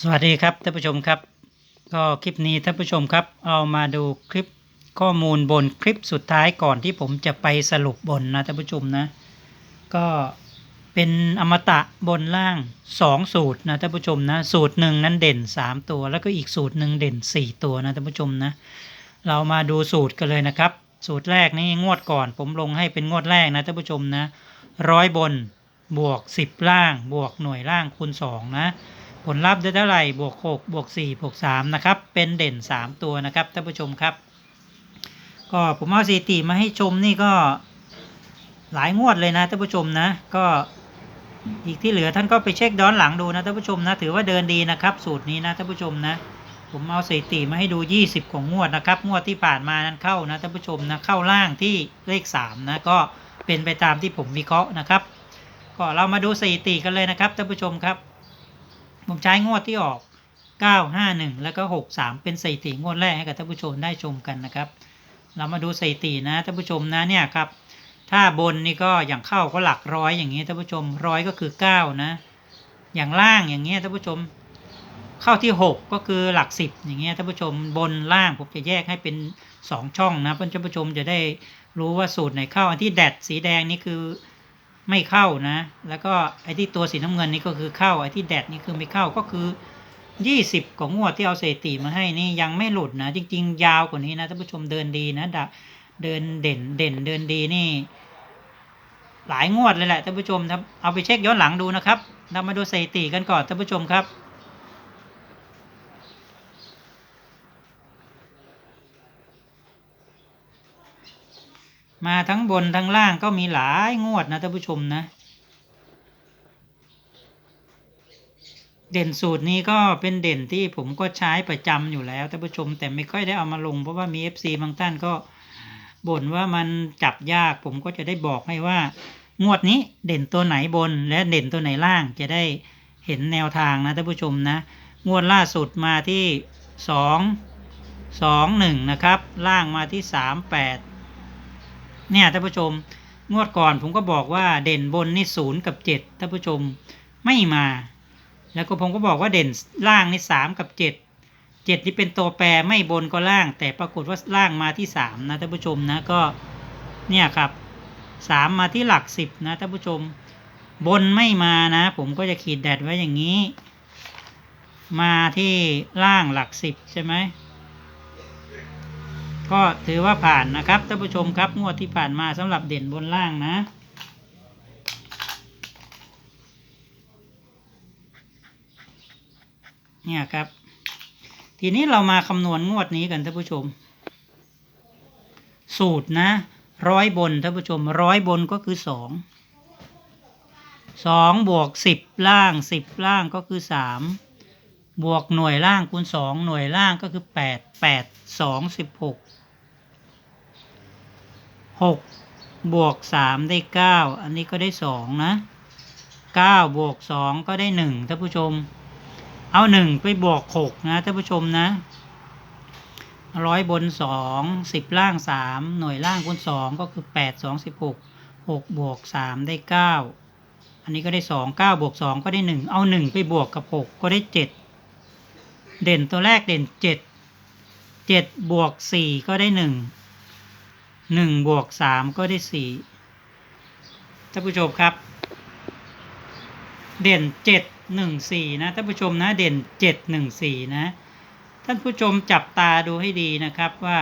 สวัสดีครับท่านผู้ชมครับ ก็คลิปนี้ท่านผู้ชมครับ เอามาดูคลิปข้อมูลบนคลิปสุดท้ายก่อนที่ผมจะไปสรุปบนนะท่านผู้ชมนะ ก็เป็นอมตะบนล่าง 2 สูตรนะท่านผู้ชมนะ สูตรหนึ่งนั้นเด่น 3 ตัว แล้วก็อีกสูตรหนึ่งเด่น 4 ตัวนะท่านผู้ชมนะ เรามาดูสูตรกันเลยนะครับ สูตรแรกนี่งวดก่อน ผมลงให้เป็นงวดแรกนะท่านผู้ชมนะร้อยบนบวก 10 ล่าง บวกหน่วยล่างคูณ2นะ ผลลัพธ์ได้เท่าไหร่บวก6บวก4บวก3นะครับ เป็นเด่น 3 ตัวนะครับท่านผู้ชมครับ ก็ผมเอาสถิติมาให้ชมนี่ก็หลายงวดเลยนะท่านผู้ชมนะก็อีกที่เหลือท่านก็ไปเช็คย้อนหลังดูนะท่านผู้ชมนะถือว่าเดินดีนะครับ สูตรนี้นะท่านผู้ชมนะผมเอาสถิติมาให้ดู 20ของงวดนะครับงวดที่ผ่านมานั้นเข้านะท่านผู้ชมนะเข้าล่างที่เลข3นะก็เป็นไปตามที่ผมวิเคราะห์นะครับ ก็เรามาดูสถิติกันเลยนะครับท่านผู้ชมครับ ผมใช้งวดที่ออก 951 แล้วก็ 63 เป็นสถิติงวดแรกให้กับท่านผู้ชมได้ชมกันนะครับ เรามาดูสถิตินะท่านผู้ชมนะเนี่ยครับ ถ้าบนนี่ก็อย่างเข้าก็หลักร้อยอย่างนี้ท่านผู้ชมร้อยก็คือ 9 นะ อย่างล่างอย่างเงี้ยท่านผู้ชม เข้าที่ 6 ก็คือหลัก 10 อย่างเงี้ยท่านผู้ชมบนล่างผมจะแยกให้เป็น 2 ช่องนะเพื่อนท่านผู้ชมจะได้รู้ว่าสูตรไหนเข้าอันที่แดดสีแดงนี่คือ ไม่เข้านะ แล้วก็ไอ้ที่ตัวสีน้ำเงินนี่ก็คือเข้า ไอ้ที่แดดนี่คือไม่เข้าก็คือ 20 ของงวดที่เอาเศรษฐีมาให้นี่ยังไม่หลุดนะ จริง ๆ ยาวกว่านี้นะท่านผู้ชมเดินดีนะดะเดินเด่นเด่นเดินดีนี่ หลายงวดเลยแหละท่านผู้ชมครับเอาไปเช็คย้อนหลังดูนะครับเรามาดูสถิติกันก่อนท่านผู้ชมครับ มาทั้งบนทั้งล่างก็มีหลายงวดนะท่านผู้ชมนะ เด่นสูตรนี้ก็เป็นเด่นที่ผมก็ใช้ประจำอยู่แล้วท่านผู้ชม แต่ไม่ค่อยได้เอามาลงเพราะว่ามี FC บางท่านก็บ่นว่ามันจับยากผมก็จะได้บอกให้ว่า งวดนี้เด่นตัวไหนบนและเด่นตัวไหนล่างจะได้เห็นแนวทางนะท่านผู้ชมนะ งวดล่าสุดมาที่สองสองหนึ่งนะครับ ล่างมาที่สามแปด เนี่ยท่านผู้ชม งวดก่อนผมก็บอกว่าเด่นบนนี่ศูนย์กับเจ็ดท่านผู้ชมไม่มา แล้วก็ผมก็บอกว่าเด่นล่างนี่สามกับเจ็ดเจ็ดนี่เป็นตัวแปรไม่บนก็ล่าง แต่ปรากฏว่าล่างมาที่สามนะท่านผู้ชมนะก็เนี่ยครับสามมาที่หลักสิบนะท่านผู้ชม บนไม่มานะ ผมก็จะขีดแดดไว้อย่างนี้ มาที่ล่างหลักสิบใช่ไหม ก็ถือว่าผ่านนะครับท่านผู้ชมครับงวดที่ผ่านมาสำหรับเด่นบนล่างนะ เนี่ยครับ ทีนี้เรามาคำนวณงวดนี้กันท่านผู้ชม สูตรนะร้อยบนท่านผู้ชมร้อยบนก็คือสองสองบวกสิบล่างสิบล่างก็คือสาม บวกหน่วยล่างคูณสองหน่วยล่างก็คือแปดแปดสองสิบหกหกบวกสามได้เก้าอันนี้ก็ได้สองนะเก้าบวกสองก็ได้หนึ่งท่านผู้ชม เอาหนึ่งไปบวกหกนะท่านผู้ชมนะร้อยบนสองสิบล่างสามหน่วยล่างคูณสองก็คือแปดสองสิบหกหกบวกสามได้เก้าอันนี้ก็ได้สองเก้าบวกสองก็ได้หนึ่งเอาหนึ่งไปบวกกับหกก็ได้เจ็ด เด่นตัวแรกเด่นเจ็ดเจ็ดบวกสี่ก็ได้หนึ่งหนึ่งบวกสามก็ได้สี่ท่านผู้ชมครับ เด่นเจ็ดหนึ่งสี่นะท่านผู้ชมนะเด่นเจ็ดหนึ่งสี่นะ ท่านผู้ชมจับตาดูให้ดีนะครับว่า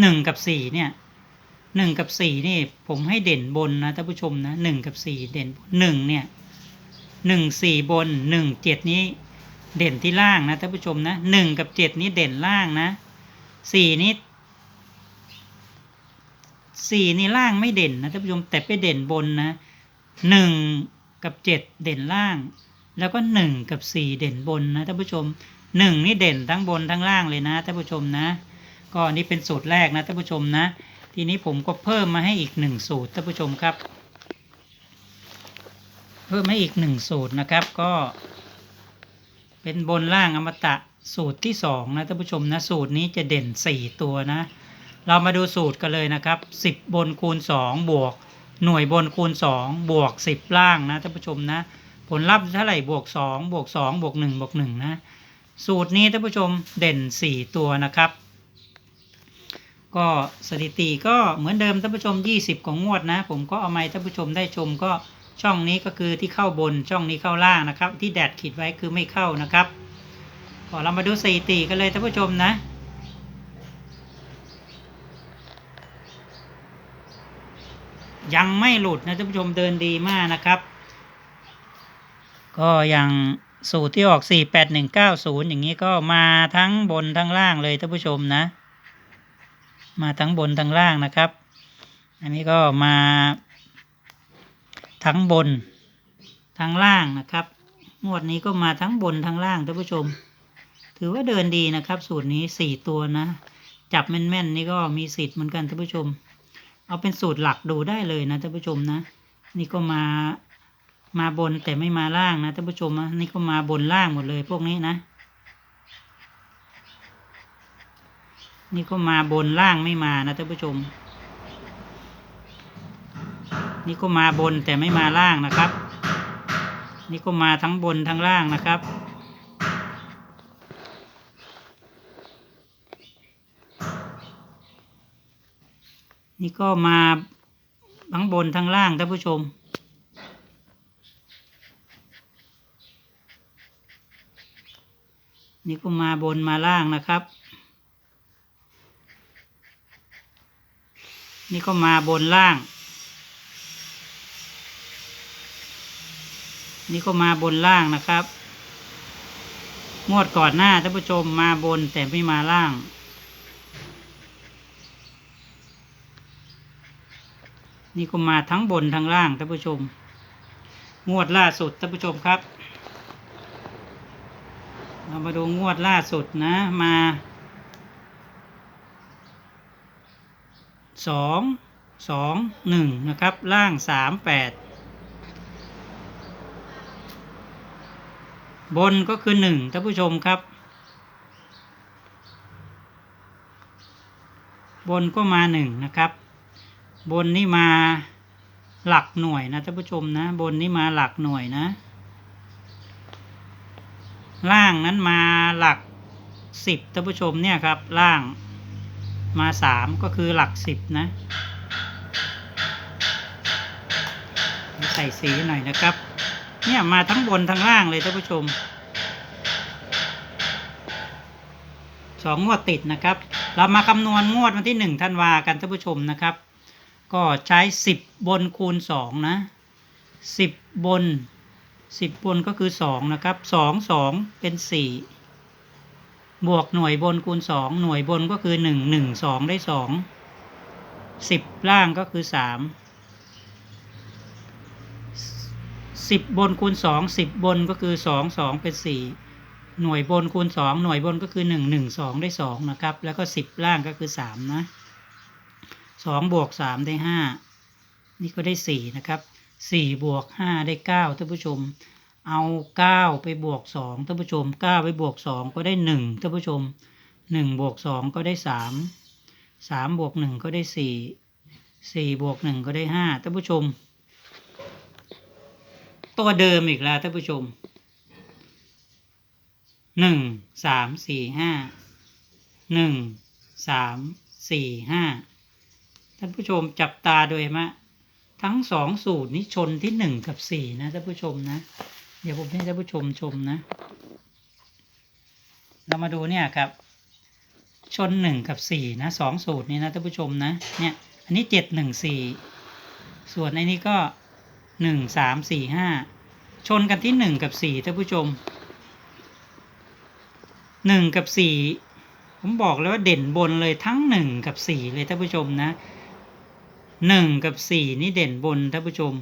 หนึ่งกับสี่เนี่ยหนึ่งกับสี่นี่ผมให้เด่นบนนะท่านผู้ชมนะหนึ่งกับสี่เด่นหนึ่งเนี่ยหนึ่งสี่บนหนึ่งเจ็ดนี้ เด่นที่ล่างนะท่านผู้ชมนะหนึ่งกับเจ็ดนี้เด่นล่างนะสี่นี้สี่นี่ล่างไม่เด่นนะท่านผู้ชมแต่ไปเด่นบนนะหนึ่งกับเจ็ดเด่นล่าง แล้วก็หนึ่งกับสี่เด่นบนนะท่านผู้ชมหนึ่งนี่เด่นทั้งบนทั้งล่างเลยนะท่านผู้ชมนะ ก็อันนี้เป็นสูตรแรกนะท่านผู้ชมนะ ทีนี้ผมก็เพิ่มมาให้อีกหนึ่งสูตรท่านผู้ชมครับ เพิ่มให้อีกหนึ่งสูตรนะครับ ก็ เป็นบนล่างอมตะสูตรที่สองนะท่านผู้ชมนะสูตรนี้จะเด่นสี่ตัวนะ เรามาดูสูตรกันเลยนะครับ 10 บนคูณ 2 บวก หน่วยบนคูณ 2 บวก 10 ล่างนะท่านผู้ชมนะ ผลลัพธ์เท่าไหร่บวกสองบวกสองบวกหนึ่งบวกหนึ่งนะ สูตรนี้ท่านผู้ชมเด่นสี่ตัวนะครับ ก็สถิติก็เหมือนเดิมท่านผู้ชม 20 ของงวดนะ ผมก็เอามาท่านผู้ชมได้ชมก็ ช่องนี้ก็คือที่เข้าบนช่องนี้เข้าล่างนะครับ ที่แดดขีดไว้คือไม่เข้านะครับพอเรามาดูสถิติกันเลยท่านผู้ชมนะยังไม่หลุดนะท่านผู้ชมเดินดีมากนะครับ ก็ย่างสูตรที่ออก 48190 อย่างนี้ก็มาทั้งบนทั้งล่างเลยท่านผู้ชมนะ มาทั้งบนทั้งล่างนะครับ อันนี้ก็มา ทั้งบน ทั้งล่างนะครับ งวดนี้ก็มาทั้งบนทั้งล่างท่านผู้ชม ถือว่าเดินดีนะครับ สูตรนี้สี่ตัวนะ จับแม่นๆนี่ก็มีสิทธิ์เหมือนกันท่านผู้ชม เอาเป็นสูตรหลักดูได้เลยนะท่านผู้ชมนะ นี่ก็มามาบนแต่ไม่มาล่างนะท่านผู้ชมนะนี่ก็มาบนล่างหมดเลยพวกนี้นะ นี่ก็มาบนล่างไม่มานะท่านผู้ชม นี่ก็มาบนแต่ไม่มาล่างนะครับ นี่ก็มาทั้งบนทั้งล่างนะครับ นี่ก็มาทั้งบนทั้งล่างท่านผู้ชม นี่ก็มาบนมาล่างนะครับนี่ก็มาบนล่าง นี่ก็มาบนล่างนะครับ งวดก่อนหน้าท่านผู้ชมมาบนแต่ไม่มาล่าง นี่ก็มาทั้งบนทั้งล่างท่านผู้ชม งวดล่าสุดท่านผู้ชมครับเรามาดูงวดล่าสุดนะมาสองสองหนึ่งนะครับ ล่างสามแปด บนก็คือหนึ่งท่านผู้ชมครับ บนก็มาหนึ่งนะครับ บนนี่มาหลักหน่วยนะท่านผู้ชมนะ บนนี่มาหลักหน่วยนะ ล่างนั้นมาหลักสิบท่านผู้ชมเนี่ยครับ ล่างมาสามก็คือหลักสิบนะใส่สีหน่อยนะครับ เนี่ยมาทั้งบนทั้งล่างเลยท่านผู้ชมสองงวดติดนะครับ เรามาคำนวณงวดวันที่หนึ่งธันวากันท่านผู้ชมนะครับ ก็ใช้สิบบนคูณสองนะสิบบนสิบบนก็คือสองนะครับสองสองเป็นสี่บวกหน่วยบนคูณสองหน่วยบนก็คือหนึ่งหนึ่งสองได้สองสิบล่างก็คือสาม สิบบนคูณสองสิบบนก็คือสองสองเป็นสี่หน่วยบนคูณสองหน่วยบนก็คือหนึ่งหนึ่งสองได้สองนะครับ แล้วก็สิบล่างก็คือสามนะสองบวกสามได้ห้านี่ก็ได้สี่นะครับสี่บวกห้าได้เก้าท่านผู้ชม เอาเก้าไปบวกสองท่านผู้ชมเก้าไปบวกสองก็ได้หนึ่งท่านผู้ชมหนึ่งบวกสองก็ได้สามสามบวกหนึ่งก็ได้สี่สี่บวกหนึ่งก็ได้ห้าท่านผู้ชม ตัวเดิมอีกแล้วท่านผู้ชมหนึ่งสามสี่ห้าหนึ่งสามสี่ห้าท่านผู้ชมจับตาโดยมะทั้งสองสูตรนี้ชนที่หนึ่งกับสี่นะท่านผู้ชมนะ เดี๋ยวผมให้ท่านผู้ชมชมนะ เรามาดูเนี่ยครับ ชนหนึ่งกับสี่นะสองสูตรนี้นะท่านผู้ชมนะเนี่ยอันนี้เจ็ดหนึ่งสี่ส่วนในนี้ก็ หนึ่งสามสี่ห้าชนกันที่หนึ่งกับสี่ท่านผู้ชมหนึ่งกับสี่ผมบอกเลยว่าเด่นบนเลยทั้งหนึ่งกับสี่เลยท่านผู้ชมนะหนึ่งกับสี่นี่เด่นบนท่านผู้ชม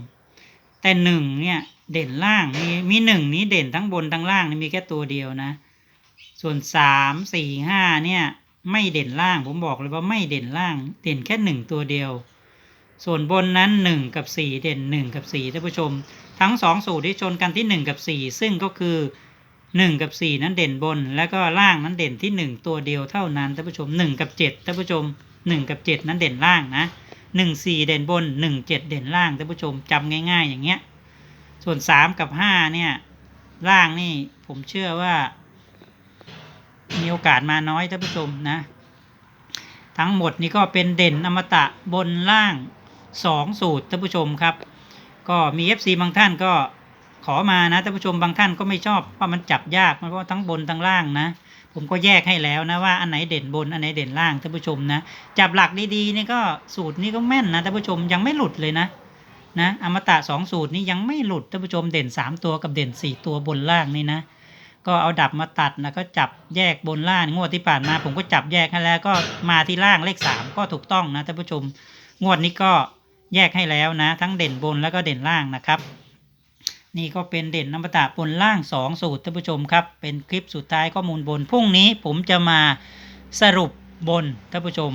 แต่หนึ่งเนี่ยเด่นล่างมีมีหนึ่งนี้เด่นทั้งบนทั้งล่างนี่มีแค่ตัวเดียวนะ ส่วนสามสี่ห้าเนี่ยไม่เด่นล่างผมบอกเลยว่าไม่เด่นล่าง เด่นแค่หนึ่งตัวเดียว ส่วนบนนั้นหนึ่งกับสี่เด่นหนึ่งกับสี่ท่านผู้ชม ทั้งสองสูตรที่ชนกันที่หนึ่งกับสี่ซึ่งก็คือหนึ่งกับสี่นั้นเด่นบน แล้วก็ล่างนั้นเด่นที่หนึ่งตัวเดียวเท่านั้นท่านผู้ชมหนึ่งกับเจ็ดท่านผู้ชมหนึ่งกับเจ็ดนั้นเด่นล่างนะหนึ่งสี่เด่นบนหนึ่งเจ็ดเด่นล่างท่านผู้ชมจำง่าย ๆ อย่างเงี้ยส่วนสามกับห้าเนี่ยล่างนี่ผมเชื่อว่า มีโอกาสมาน้อยท่านผู้ชมนะ ทั้งหมดนี่ก็เป็นเด่นอมตะบนล่าง สองสูตรท่านผู้ชมครับ ก็มี FC บางท่านก็ขอมานะท่านผู้ชมบางท่านก็ไม่ชอบว่ามันจับยากมันเพราะทั้งบนทั้งล่างนะ ผมก็แยกให้แล้วนะว่าอันไหนเด่นบนอันไหนเด่นล่างท่านผู้ชมนะจับหลักดีๆนี่ก็สูตรนี้ก็แม่นนะท่านผู้ชมยังไม่หลุดเลยนะนะอมตะสองสูตรนี้ยังไม่หลุดท่านผู้ชมเด่นสามตัวกับเด่นสี่ตัวบนล่างนี่นะ ก็เอาดับมาตัดนะก็จับแยกบนล่างงวดที่ผ่านมา ผมก็จับแยกให้แล้วก็มาที่ล่างเลขสามก็ถูกต้องนะท่านผู้ชม งวดนี้ก็ แยกให้แล้วนะ ทั้งเด่นบนแล้วก็เด่นล่างนะครับ นี่ก็เป็นเด่นน้ำตะบนล่างสองสูตรท่านผู้ชมครับ เป็นคลิปสุดท้ายข้อมูลบนพรุ่งนี้ผมจะมาสรุปบนท่านผู้ชม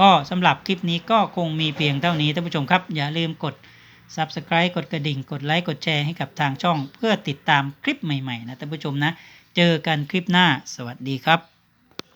ก็สำหรับคลิปนี้ก็คงมีเพียงเท่านี้ท่านผู้ชมครับ อย่าลืมกด Subscribe กดกระดิ่ง กดไลค์ กดแชร์ให้กับทางช่อง เพื่อติดตามคลิปใหม่ ๆ นะท่านผู้ชมนะ เจอกันคลิปหน้า สวัสดีครับ